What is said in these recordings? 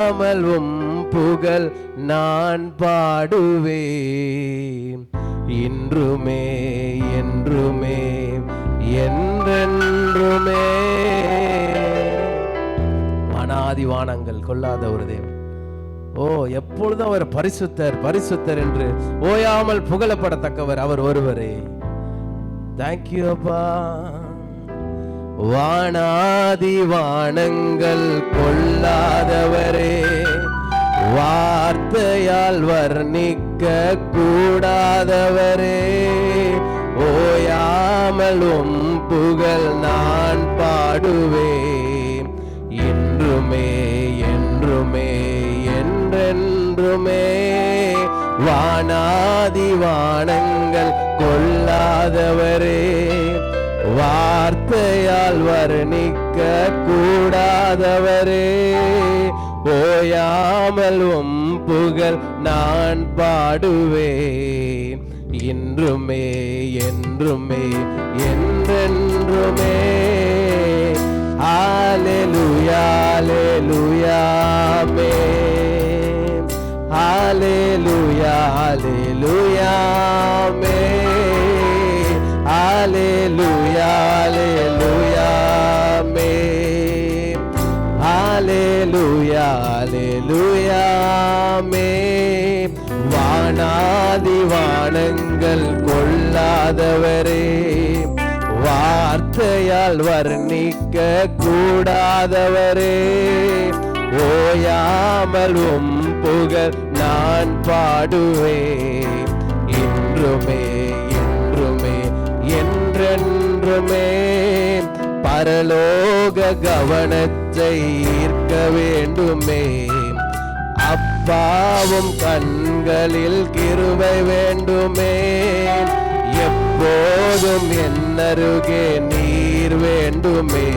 அமலும் புகழ் நான் பாடுவேன். இன்றுமே என்றுமே என்றென்றுமே. அனாதிவானங்கள் கொள்ளாத ஒரு தேவன். ஓ எப்பொழுதும் அவர் பரிசுத்தர் பரிசுத்தர் என்று ஓயாமல் புகழப்படத்தக்கவர் அவர் ஒருவரே. தேங்க்யூ அப்பா. வானாதி வானங்கள் கொள்ளாதவரே வார்த்தையால் வர்ணிக்க கூடாதவரே. ஓயாமலும் புகழ் நான் பாடுவேன். என்றுமே என்றுமே என்றென்றுமே வானாதி வானங்கள் கொள்ளாதவரே. வார்த்தையால் வர்ணிக்க கூடாதவரே ஓயாமல் உம் புகழ் நான் பாடுவேன். இன்றுமே என்றுமே என்றென்றுமே. Hallelujah, hallelujah, amen. Hallelujah, hallelujah, amen. வானாதி வானங்கள் கொள்ளாதவரே வார்த்தையால் வர்ணிக்க கூடாதவரே ஓயாமல் உம் புகழ் நான் பாடுவேன் இன்றுமே என்றுமே என்றென்றுமே பரலோக கவனத்தை ஈர்க்க வேண்டுமே. அப்பாவும் கண்களில் கிருவை வேண்டுமே. எப்போதும் என்னருகே நீர் வேண்டுமே.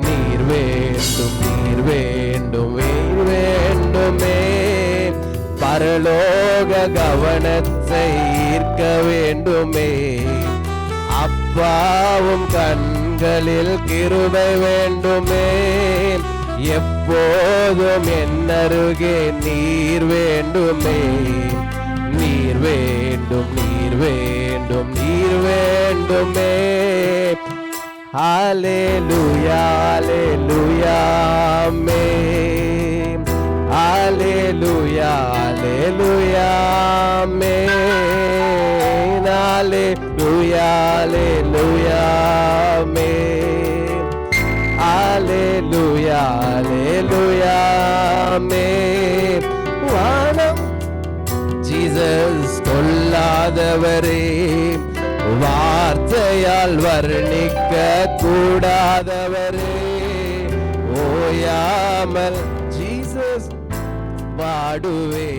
நீர் வேண்டும் நீர் வேண்டும் நீர் வேண்டுமே. பரலோக கவனத்தை ஈர்க்க வேண்டுமே. பாவும் கண்களில் கிருபை வேண்டுமே. எப்போதும் என்னருகே நீர் வேண்டுமே. நீர் வேண்டும் நீர் வேண்டும் நீர் வேண்டுமே. ஹாலே ஹalleluya ஹalleluya ஆமென். ஹalleluya ஹalleluya ஆமென். ஹalleluya ஹalleluya ஆமென் ஹalleluya ஹalleluya ஆமென் வானம் ஜீசஸ் கொல்லாதவரே வார்த்தையால் வர்ணிக்க கூடாதவரே ஓயாமல் ஜீசஸ் பாடுவே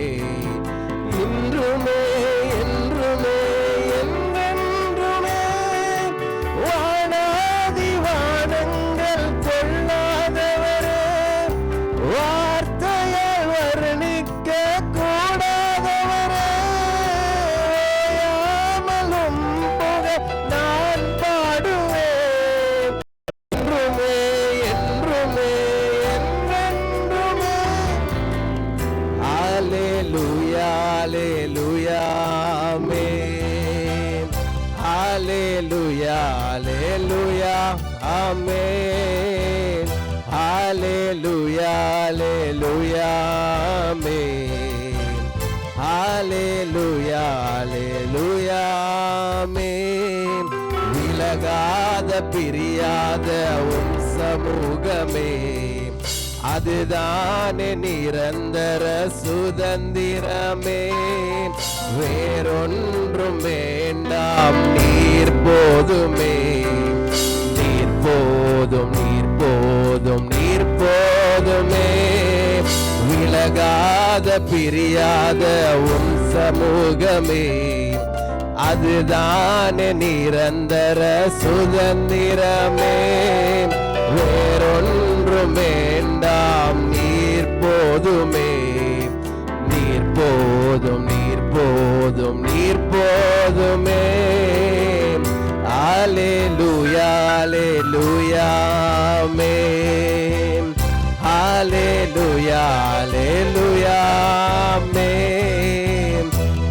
amen. Hallelujah, hallelujah, amen. Hallelujah, hallelujah, amen. விலகாத பிரியாத உன் சமூகமே அதுதானே நிரந்தர சுதந்திரமே வேறொன்றும் வேண்டாம் நீர் போதுமே விலகாத பிரியாத உன் சமூகமே. அதுதானே நிரந்தர சுதந்திரமே. வேறொன்றும் வேண்டாம் நீர் போதுமே. நீர் போதும் நீர் போதும் நீர் போதுமே. Hallelujah, லூயா amen. லூயாமே Hallelujah, hallelujah, amen.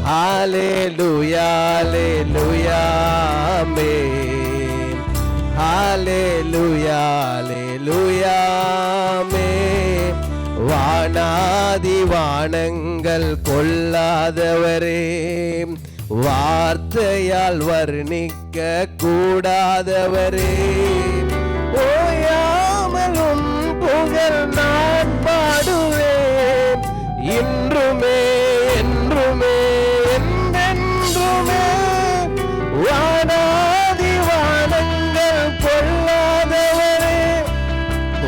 Hallelujah, hallelujah, amen. Hallelujah, hallelujah, amen. வானாதி வானங்கள் கொள்ளாதவரே வார்த்தையால் வர்ணிக்க கூடாதவரே ஓ புகழ் நான் பாடுவேன். இன்றுமே என்றுமே என்றென்றுமே. வானாதி வானங்கள் கொள்ளாதவரே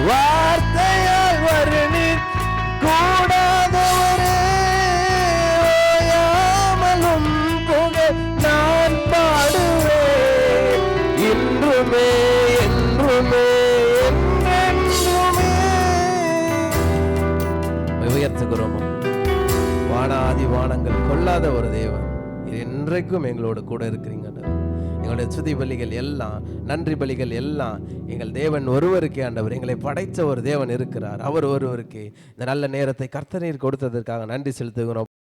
வார்த்தையால் வருணி கூடாதவரே ஓயாமலும் புகழ் நான் பாடுவேன். இன்றுமே என்றுமே. உயர்த்துகிறோம் வானாதி வானங்கள் கொள்ளாத ஒரு தேவன். இது இன்றைக்கும் எங்களோட கூட இருக்கிறீங்க எங்களுடைய சுதி பலிகள் எல்லாம் நன்றி பலிகள் எல்லாம் எங்கள் தேவன் ஒருவருக்கே ஆண்டவர் எங்களை படைத்த ஒரு தேவன் இருக்கிறார். அவர் ஒருவருக்கே இந்த நல்ல நேரத்தை கர்த்தநீர் கொடுத்ததற்காக நன்றி செலுத்துகிறோம்.